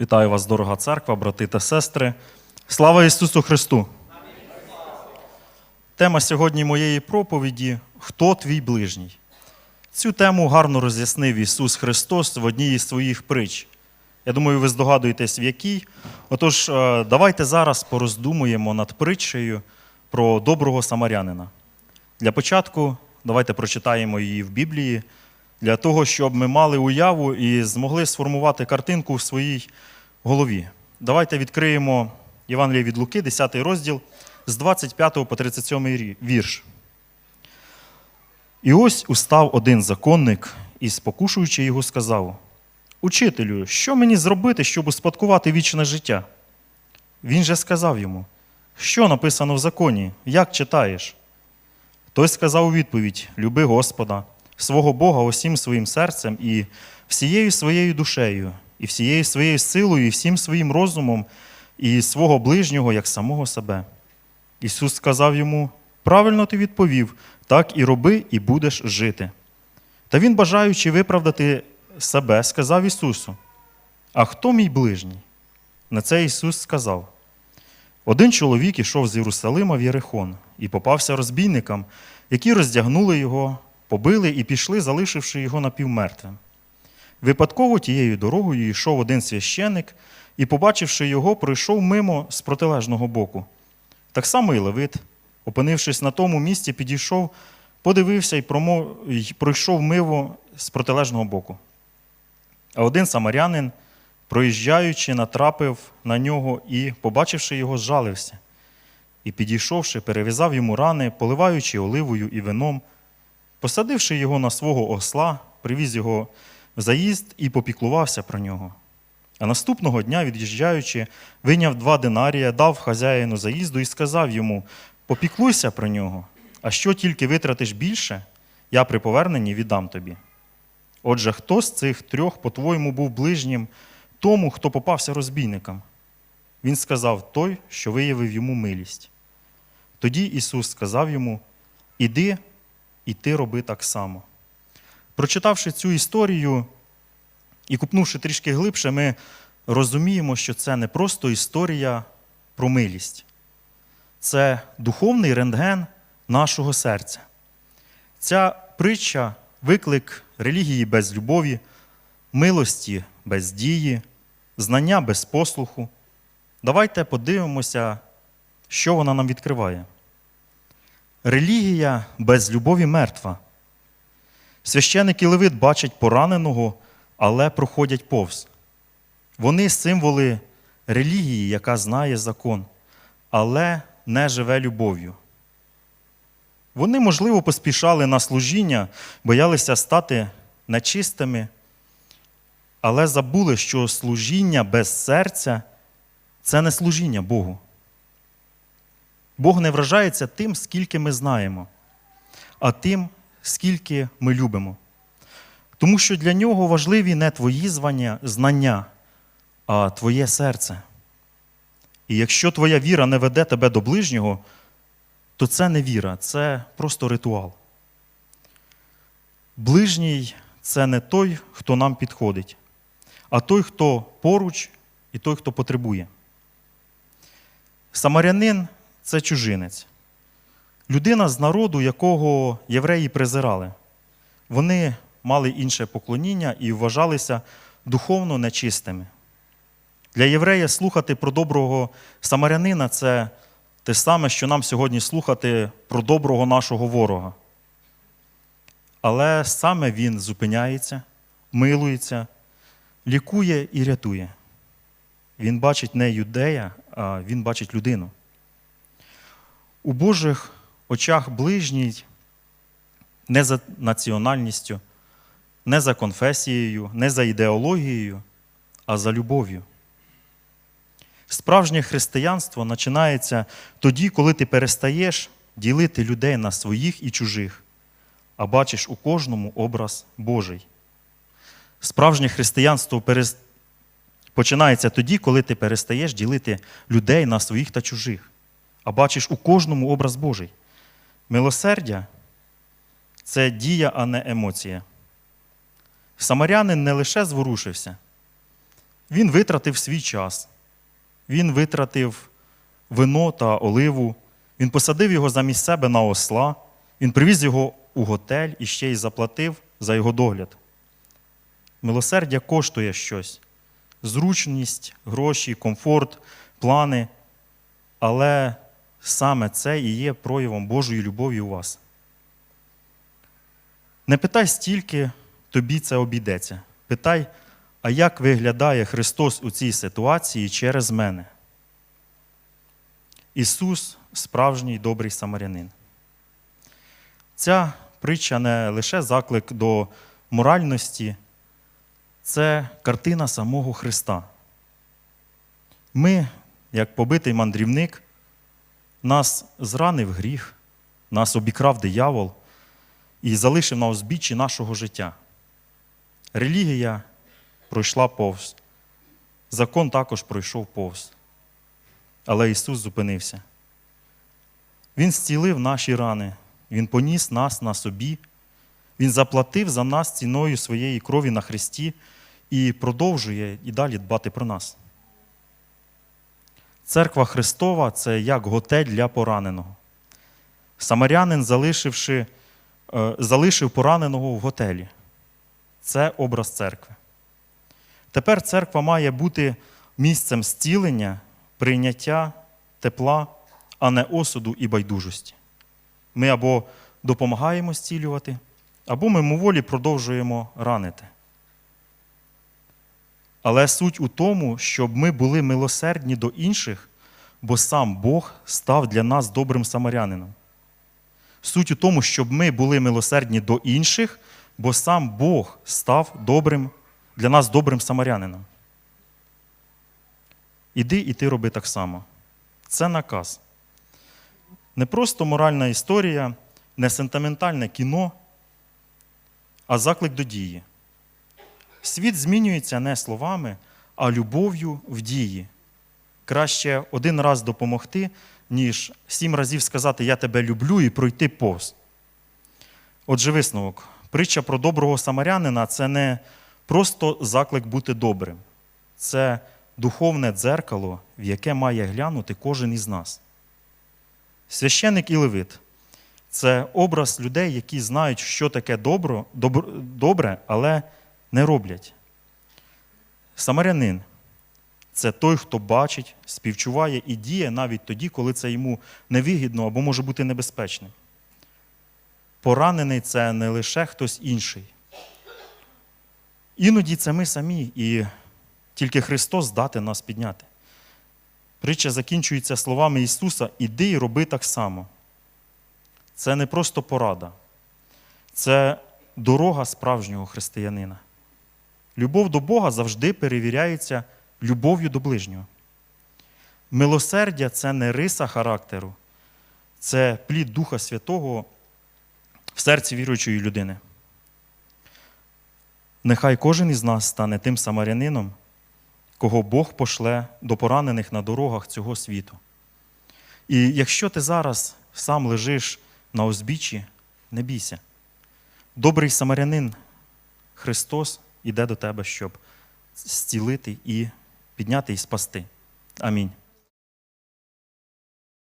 Вітаю вас, дорога церква, брати та сестри. Слава Ісусу Христу! Тема сьогодні моєї проповіді Хто твій ближній? Цю тему гарно роз'яснив Ісус Христос в одній із своїх притч. Я думаю, ви здогадуєтесь, в якій. Отож, е, давайте зараз пороздумуємо над притчею про доброго самарянина. Для початку давайте прочитаємо її в Біблії, для того, щоб ми мали уяву і змогли сформувати картинку в своїй голові. Давайте відкриємо Євангеліє від Луки, 10 розділ, з 25 по 37 вірш. І ось устав один законник і, спокушуючи його, сказав: Учителю, що мені зробити, щоб успадкувати вічне життя? Він же сказав йому: Що написано в законі, як читаєш? Той сказав у відповідь: Люби Господа, свого Бога усім своїм серцем і всією своєю душею, і всією своєю силою, і всім своїм розумом, і свого ближнього, як самого себе. Ісус сказав йому: Правильно ти відповів, так і роби, і будеш жити. Та він, бажаючи виправдати себе, сказав Ісусу: А хто мій ближній? На це Ісус сказав: один чоловік ішов з Єрусалима в Єрихон і попався розбійникам, які роздягнули його, побили і пішли, залишивши його напівмертвим. Випадково тією дорогою йшов один священик і, побачивши його, пройшов мимо з протилежного боку. Так само і Левит, опинившись на тому місці, підійшов, подивився і промо- й пройшов мимо з протилежного боку. А один самарянин, проїжджаючи, натрапив на нього і, побачивши його, зжалився. І, підійшовши, перев'язав йому рани, поливаючи оливою і вином, посадивши його на свого осла, привіз його в заїзд і попіклувався про нього. А наступного дня, від'їжджаючи, вийняв два динарія, дав хазяїну заїзду і сказав йому: Попіклуйся про нього, а що тільки витратиш більше, я при поверненні віддам тобі. Отже, хто з цих трьох, по-твоєму, був ближнім тому, хто попався розбійникам? Він сказав той, що виявив йому милість. Тоді Ісус сказав йому: Іди, і ти роби так само. Прочитавши цю історію і купнувши трішки глибше, ми розуміємо, що це не просто історія про милість, це духовний рентген нашого серця. Ця притча виклик релігії без любові, милості без дії, знання без послуху. Давайте подивимося, що вона нам відкриває. Релігія без любові мертва. Священик і левит бачать пораненого, але проходять повз. Вони символи релігії, яка знає закон, але не живе любов'ю. Вони, можливо, поспішали на служіння, боялися стати нечистими, але забули, що служіння без серця це не служіння Богу. Бог не вражається тим, скільки ми знаємо, а тим, скільки ми любимо. Тому що для нього важливі не твої звання, знання, а твоє серце. І якщо твоя віра не веде тебе до ближнього, то це не віра, це просто ритуал. Ближній це не той, хто нам підходить, а той, хто поруч, і той, хто потребує. Самарянин це чужинець, людина з народу, якого євреї презирали. Вони мали інше поклоніння і вважалися духовно нечистими. Для єврея слухати про доброго самарянина це те саме, що нам сьогодні слухати про доброго нашого ворога. Але саме він зупиняється, милується, лікує і рятує. Він бачить не юдея, а він бачить людину. У Божих очах ближній не за національністю, не за конфесією, не за ідеологією, а за любов'ю. Справжнє християнство починається тоді, коли ти перестаєш ділити людей на своїх і чужих, а бачиш у кожному образ Божий. Справжнє християнство перес- починається тоді, коли ти перестаєш ділити людей на своїх та чужих, а бачиш у кожному образ Божий. Милосердя це дія, а не емоція. Самарянин не лише зворушився, Він витратив свій час, він витратив вино та оливу, він посадив його замість себе на осла, він привіз його у готель і ще й заплатив за його догляд. Милосердя коштує щось зручність, гроші, комфорт, плани. Але саме це і є проявом Божої любові у вас. Не питай стільки, тобі це обійдеться. Питай, а як виглядає Христос у цій ситуації через мене? Ісус справжній добрий самарянин. Ця притча не лише заклик до моральності, це картина самого Христа. Ми, як побитий мандрівник, нас зранив гріх, нас обікрав диявол і залишив на узбіччі нашого життя. Релігія пройшла повз, закон також пройшов повз. Але Ісус зупинився. Він зцілив наші рани, Він поніс нас на собі, Він заплатив за нас ціною своєї крові на Христі і продовжує і далі дбати про нас. Церква Христова це як готель для пораненого. Самарянин, залишивши, е, залишив пораненого в готелі. Це образ церкви. Тепер церква має бути місцем зцілення, прийняття, тепла, а не осуду і байдужості. Ми або допомагаємо зцілювати, або мимоволі продовжуємо ранити. Але суть у тому, щоб ми були милосердні до інших, бо сам Бог став для нас добрим самарянином. Суть у тому, щоб ми були милосердні до інших, бо сам Бог став добрим, для нас добрим самарянином. Іди і ти роби так само. Це наказ. Не просто моральна історія, не сентиментальне кіно, а заклик до дії. Світ змінюється не словами, а любов'ю в дії. Краще один раз допомогти, ніж сім разів сказати Я тебе люблю і пройти повз. Отже, висновок. Притча про доброго самарянина це не просто заклик бути добрим, це духовне дзеркало, в яке має глянути кожен із нас. Священик і левит це образ людей, які знають, що таке добро, добр, добре, але не роблять. Самарянин це той, хто бачить, співчуває і діє навіть тоді, коли це йому невигідно або може бути небезпечним. Поранений це не лише хтось інший. Іноді це ми самі, і тільки Христос здатен нас підняти. Притча закінчується словами Ісуса: іди і роби так само. Це не просто порада, це дорога справжнього християнина. Любов до Бога завжди перевіряється любов'ю до ближнього. Милосердя це не риса характеру, це плід Духа Святого в серці віруючої людини. Нехай кожен із нас стане тим самарянином, кого Бог пошле до поранених на дорогах цього світу. І якщо ти зараз сам лежиш на узбіччі, не бійся. Добрий самарянин Христос іде до тебе, щоб зцілити і підняти і спасти. Амінь.